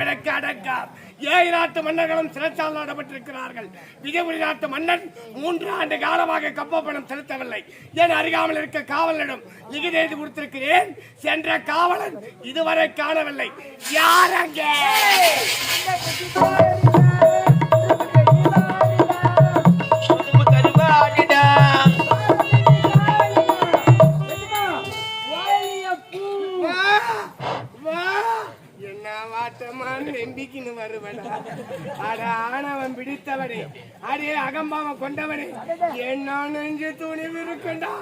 அனைத்து அடங்கார் ஏழு நாட்டு மன்னர்களும் சிறைச்சால் நடப்பட்டிருக்கிறார்கள். விஜயபுரி நாட்டு மன்னன் மூன்று ஆண்டு காலமாக கப்ப பணம் செலுத்தவில்லை. என் அருகாமல் இருக்க காவலனிடம் லிகித கொடுத்திருக்கிறேன்? சென்ற காவலன் இதுவரை காணவில்லை. யார் அகம்பாவம் கொண்டவனே. என்ன நெஞ்சு துணிவு இருக்குண்டா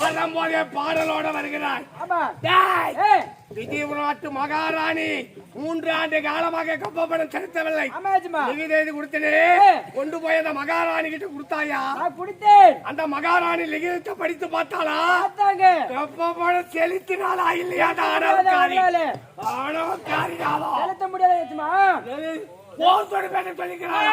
வரும்போதே பாடலோட வருகிறாய். மகாராணி மூன்று ஆண்டு காலமாக கப்பப்படம் செலுத்தவில்லை கொடுத்தனே. கொண்டு போய் அந்த மகாராணி கிட்ட கொடுத்தாயா? குடித்தேன். அந்த மகாராணி லிகிதத்தை படித்து பார்த்தாளா? கப்பப்படம் செலுத்தினாளா இல்லையா ஆணவக்காரி? ஆணவக்காரியாவா செலுத்த முடியாது ஏச்சுமா போர் தொடுப்பேன்னு சொல்லிக்கிறாள்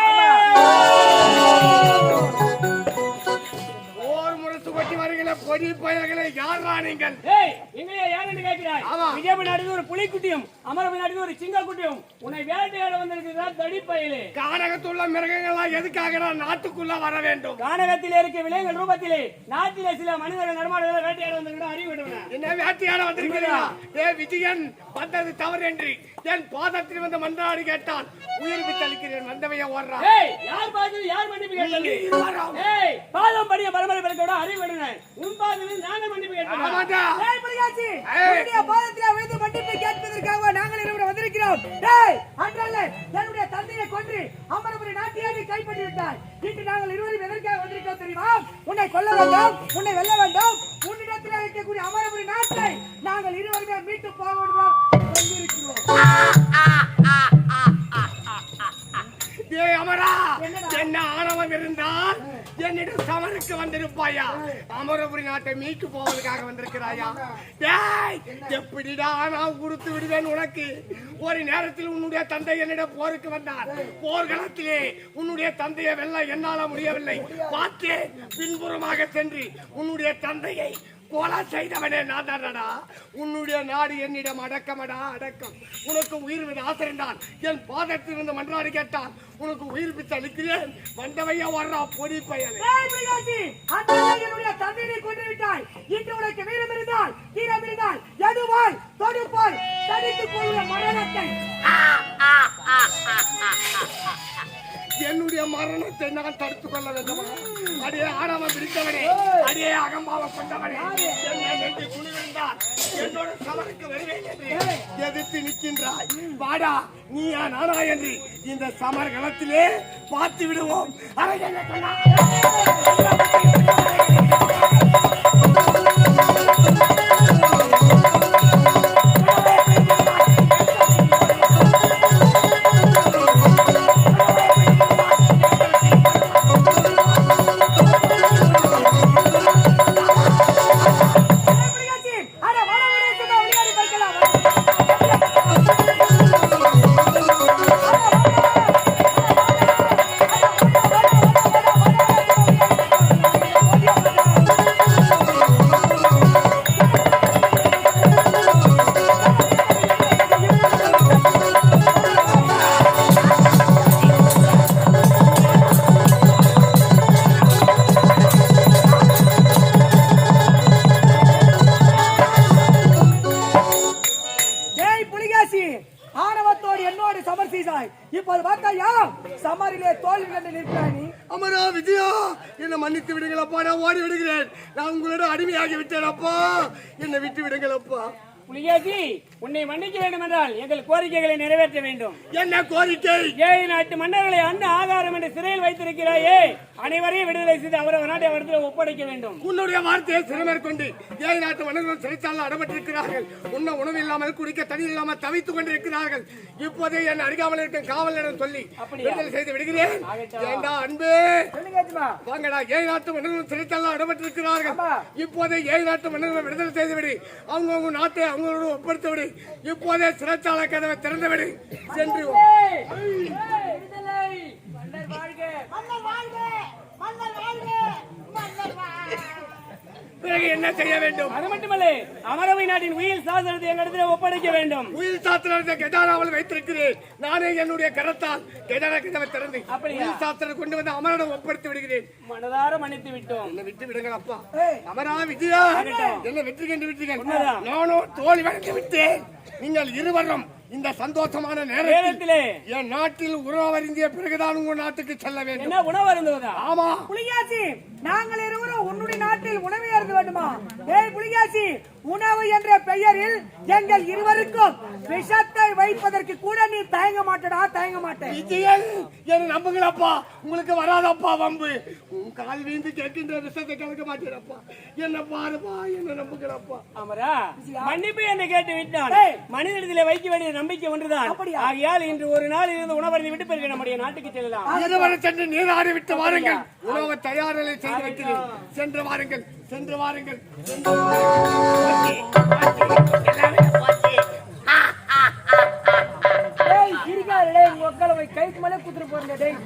போர் முரசு கொட்டி வருகிற பொடி பயல்களை யாரா நீங்கள்? ஏய் எங்களையா யாருன்னு கேட்கிறாய்? ஆமா. விஜயபுரி நாட்டுக்கு ஒரு புலிக்குட்டியும் அமரபுரி நாட்டுக்கு ஒரு சிங்கக்குட்டியும் உன்னை வேட்டையாட வந்திருக்கிறதா தடிப்பயலே கானகத்துள்ள மிருகங்கள்லாம் எதுக்காக நாட்டுக்குள்ள வர வேண்டும்? கானகத்திலே இருக்க விலங்குகள் ரூபத்திலே நாட்டிலே சில மனிதர்கள் நடமாடுவதை வேட்டையாட வந்திருக்கிற அறிவு விடுவேன் என்ன வேட்டையாட வந்திருக்கிறீர்களா? ஏ விஜயன் வந்தது தவறு என்று என் பாதத்தில் வந்து மன்றாடி கேட்டான் உயிர் வித்தளிக்கிறேன் வந்தவைய ஓடுறான் யார் பாத்து யார் மன்னிப்பு. ஏய் பாதம் படிய பரம்பரை பிறக்கோட அறிவு விடுவேன் உன் பாதத்தில் நாங்கள் மன்னிப்பு கேட்டோம். பாதத்திலே விழுந்து மன்னிப்பு கேட்பதற்காக நாங்கள் இருவரும் வந்திருக்கிறோம். டேய் அன்றல்ல என்னுடைய தந்தையை கொன்று அமரபுரி நாட்டியை நீ கைப்பற்றி விட்டாய் இன்று நாங்கள் இருவரும் எதற்காக வந்திருக்கோம் தெரியுமா? உன்னை கொல்ல வேண்டும் உன்னை வெல்ல வேண்டும். உன்னிடத்தில் இருக்கக்கூடிய அமரபுரி நாட்டை நாங்கள் இருவருமே மீட்டு போக வேண்டும்? அமரா என்ன ஆணவம் இருந்தால் என்னிடம் சமருக்கு வந்திருப்பாயா? அமரபுரி நாட்டை மீட்டு போவதற்காக வந்திருக்கிறாயா? டேய் எப்படிடா நான் கொடுத்து விடுவேன் உனக்கு? ஒரு நேரத்தில் உன்னுடைய தந்தை என்னிடம் போருக்கு வந்தார். போர்க்களத்திலே உன்னுடைய தந்தையை வெல்ல என்னால முடியவில்லை. பார்த்தேன் பின்புறமாக சென்று உன்னுடைய தந்தையை கொலை செய்தவனே நான் தானடா? உன்னுடைய நாடு என்னிடம் அடக்கமடா அடக்கம். உனக்கு உயிர் விட ஆசை இருந்தால் என் பாதத்தில் இருந்து மன்றாடி கேட்டால் உனக்கு உயிர் பிச்சு அளிக்கிறேன் வந்தவையா வர்றா பொடி பயலே. தந்தையை கொன்று விட்டாய் இன்று உனக்கு வீரம் இருந்தால் வீரம் இருந்தால் எதுவாய் தொடுப்பாய் தடித்துக் கொள்ளும் மரணத்தை. என்னுடைய மரணத்தை நான் தடுத்துக் கொள்ள வேண்டுமா? அடியே ஆணவம் பிடித்தவனே அடியே அகம்பாவம் கொண்டவனே என்னை குளிர்ந்தால் என்னோட சமருக்கு வருவேன் என்று எதிர்த்து நிற்கின்றாய். வாடா நீயா நானா என்று இந்த சமர் களத்திலே பார்த்து விடுவோம். அதை ஆணவத்தோடு என்னோடு சமர் செய்தாய். இப்போது பார்த்தாயா? சமரிலே தோல்வி கண்டு நிற்கிறாய் நீ. அமரா விஜயா என்னை மன்னித்து விடுங்களப்பா நான் ஓடி விடுகிறேன். நான் உங்களோட அடிமையாகி விட்டேன் அப்பா. என்னை விட்டு விடுங்களப்பா புலிகேசி உன்னை மன்னிக்க வேண்டும் என்றால் எங்கள் கோரிக்கைகளை நிறைவேற்ற வேண்டும். என்ன கோரிக்கை? ஏழு நாட்டு மன்னர்களை அன்ன ஆகாரம் என்று சிறையில் வைத்திருக்கிறாயே அனைவரையும் விடுதலை செய்து அவரவர் நாட்டை அவரிடத்தில் ஒப்படைக்க வேண்டும். உன்னுடைய வார்த்தையை சிறுமேற்கொண்டு ஏழு நாட்டு மன்னர்கள் சிறைச்சாலையில் அடப்பட்டிருக்கிறார்கள் உண்ண உணவு இல்லாமல் குடிக்க தண்ணி இல்லாமல் தவித்துக் கொண்டிருக்கிறார்கள். இப்போதே என் அருகாமல் இருக்கும் காவலரிடம் சொல்லி விடுதலை செய்து விடுகிறேன். ஏண்டா அன்பு? வாங்கடா ஏழு நாட்டு மன்னர்கள் சிறைச்சாலையில் அடப்பட்டிருக்கிறார்கள். இப்போதே ஏழு நாட்டு மன்னர்கள் விடுதலை செய்து விடு அவங்கவுங்க நாட்டை அவங்களோட ஒப்படைத்து விடு இப்போதே சிறைச்சாலை கதவை திறந்து விடு சென்று வாழ்க. வாழ்க. மன்னர் வாழ்க. மன்னர் வாழ்க. பிறகு என்ன செய்ய வேண்டும்? அது மட்டுமல்ல அமரவை நாட்டின் உயிர் சாசனத்தை எங்களிடத்தில் ஒப்படைக்க வேண்டும். உயிர் சாஸ்திரத்தை கெடாராவில் வைத்திருக்கிறேன். நானே என்னுடைய கரத்தால் கெடார கதவை திறந்து அப்படியா? உயிர் சாஸ்திரம் கொண்டு வந்து அமரிடம் ஒப்படைத்து விடுகிறேன். மனதார மன்னித்து விட்டோம். என்ன விட்டு விடுங்கள் அப்பா. அமரா விஜயா. என்ன வெற்றி கண்டு உண்மைதான். நானும் தோல்வி அடைந்து விட்டேன். நீங்கள் இருவரும் இந்த சந்தோஷமான நேரத்தில் என் நாட்டில் உறவறிந்திய பிறகுதான் உங்கள் நாட்டுக்கு செல்ல வேண்டும். என்ன உணவு அருந்துவதா ஆமா. புலிகாசி நாங்கள் இருவரும் உன்னுடைய நாட்டில் உணவை அருந்த வேண்டுமா? ஏய் புலிகாசி உணவு என்ற பெயரில் எங்கள் இருவருக்கும் விஷத்தை வைப்பதற்கு கூட நீ தயங்க மாட்டடா தயங்க மாட்டேன். விஜயன் என்ன நம்புங்களப்பா. உங்களுக்கு வராதப்பா வம்பு. உன் கால் வீந்து கேட்கின்ற விஷயத்தை கலக்க மாட்டேனப்பா. என்ன பாருப்பா என்ன நம்புங்களப்பா. அமரா மன்னிப்பு என்னை கேட்டு விட்டான். ஏய். மனிதனிடத்திலே வைக்க வேண்டிய நம்பிக்கை ஒன்றுதான்? ஆகையால் இன்று ஒரு நாள் இருந்து உணவருந்தி விட்டு பிறகு நம்முடைய நாட்டுக்கு செல்லலாம். இருவரை சென்று நீராடி விட்டு வாருங்கள். உணவு தயாரிலை செய்து வைக்கிறேன். சென்று வாருங்கள் சென்று வாருங்கள். சென்று கைக்கு மேலே குத்துட்டு போறீங்க டேய்.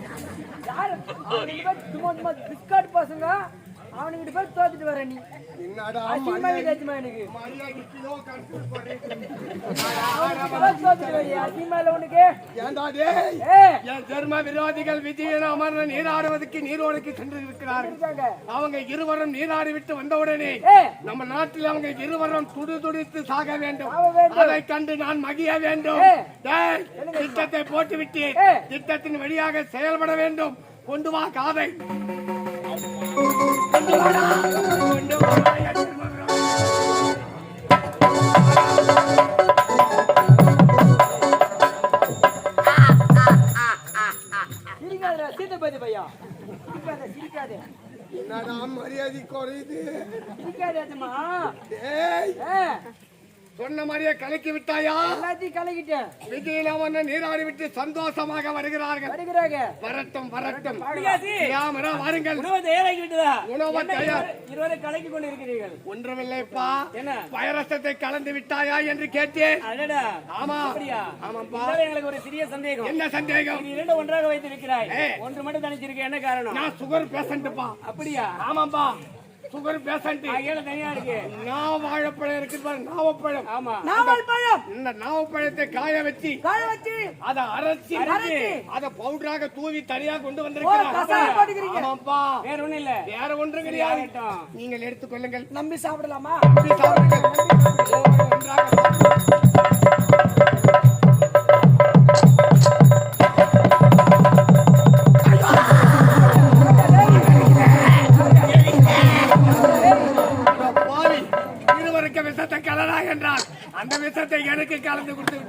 யாரு? சும்மா சும்மா பிஸ்கட் பசங்க. அவனுக்கு பேர் தோத்துட்டு வர நீ. அசிங்கமா எனக்கு. அசிங்கமா இல்ல உனக்கு? என் தர்ம விரோதிகள் விஜயன் அமரன் நீராடுவதற்கு நீரோடைக்கு சென்று இருக்கிறார்கள் அவங்க இருவரும் நீராடி விட்டு வந்தவுடனே நம்ம நாட்டில் அவங்க இருவரும் துடி துடித்து சாக வேண்டும். அதை கண்டு நான் மகிழ வேண்டும். திட்டத்தை போட்டு விட்டேன் ஏய். திட்டத்தின் வழியாக செயல்பட வேண்டும். கொண்டு வா காதை. சிரிக்காத பையா. சிரிக்காத சிரிக்காத. என்னடா மரியாதை குறையுது? சிரிக்காத அஜமா ஏய். சொன்ன மாதிரியே கலக்கி விட்டாயா? எல்லாத்தையும் கலக்கிட்டேன் விஜயலாமன் நீராடி விட்டு சந்தோஷமாக வருகிறார்கள். வருகிறாங்க. வரட்டும் வரட்டும். வாருங்கள். உணவு தயாராகி விட்டதா உணவு தயார். இருவரு- கலக்கி கொண்டு இருக்கிறீர்கள் ஒன்றுமில்லைப்பா. என்ன? வைரசத்தை கலந்து விட்டாயா என்று கேட்டேன். அடடா. ஆமா. அப்படியா? ஆமாப்பா. எங்களுக்கு ஒரு சிறிய சந்தேகம். என்ன சந்தேகம்? இரண்டு ஒன்றாக வைத்திருக்கிறாய். ஒன்று மட்டும் தனிச்சிருக்க என்ன காரணம்? நான் சுகர் பேஷண்ட்ப்பா அப்படியா? ஆமாப்பா. சுகர் பேஷண்ட் தனியா இருக்கு. நாவ வாழைப்பழம் இருக்கு பாரு நாவப்பழம். ஆமா. நாவல் பழம் இந்த நாவப்பழத்தை காய வச்சு காய வச்சு. அதை அரைச்சி அரைச்சி. அதை பவுடராக தூவி தனியா கொண்டு போட்டுக்கிறீங்க. ஆமாப்பா. வேற ஒண்ணும் இல்ல. வேற ஒன்றும் கிடையாது. நீங்கள் எடுத்துக்கொள்ளுங்கள். நம்பி சாப்பிடலாமா? இப்படி சாப்பிடுங்கள்.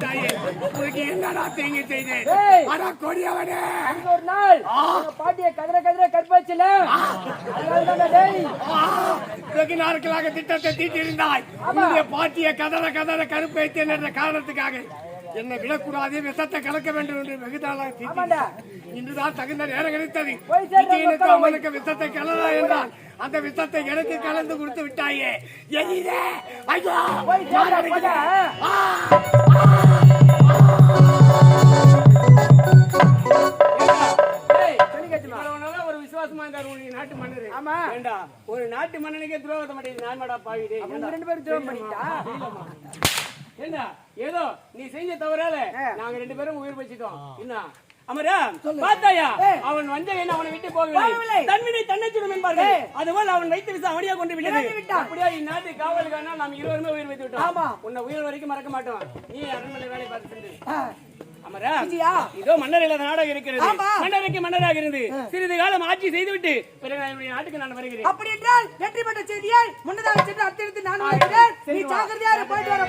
என்னடா தீங்கு செய்தேன். அடா கொடியவனே. ஒரு நாள் பாட்டிய கதிர கதிர கற்பாச்சுல வெகு நாட்களாக திட்டத்தை தீட்டியிருந்தாய். பாட்டிய கதற கதற கருப்பு என்ற காரணத்துக்காக. என்னை விடக்கூடாது விஷத்தை கலக்க வேண்டும் என்று வெகு நாளாக தீட்டி இன்றுதான் தகுந்த நேரம் கிடைத்தது. அவனுக்கு விஷத்தை கலரா என்றால் அந்த விஷத்தை எனக்கு கலந்து கொடுத்து விட்டாயே. எதிரே ஐயோ நாட்டு மன்னர். ஆமா. ஒரு நாட்டு மன்னனுக்கே துரோகத்தை மாட்டேங்குது நான் மாடா பாவிடே. ரெண்டு பேரும் துரோகம் பண்ணிட்டா? ஏண்டா ஏதோ நீ செஞ்ச தவறால. நாங்க ரெண்டு பேரும் உயிர் வச்சிட்டோம் என்ன? அமரா பார்த்தாயா அவன் விட்டு போகவில்லை. தன்வினை தன்னைச்சிடும் என்பார்கள். அதுபோல் அவன் வைத்து விசா அவனியா கொண்டு விட்டது. அப்படியா இந்நாட்டு காவலுக்கான நாம் இருவருமே உயிர் வைத்து விட்டோம். ஆமா. உன்னை உயிர் வரைக்கும் மறக்க மாட்டோம். நீ அரண்மனை வேலை பார்த்து சென்று. அமரா. இதோ மன்னர் இல்லாத நாடாக இருக்கிறது. மன்னருக்கு மன்னராக இருந்து. சிறிது காலம் ஆட்சி செய்துவிட்டு பிறகு என்னுடைய நாட்டுக்கு நான் வருகிறேன். அப்படி என்றால் வெற்றி பெற்ற செய்தியை முன்னதாக சென்று அடுத்தடுத்து நான் வருகிறேன். நீ ஜாக்கிரதையாக போயிட்டு வர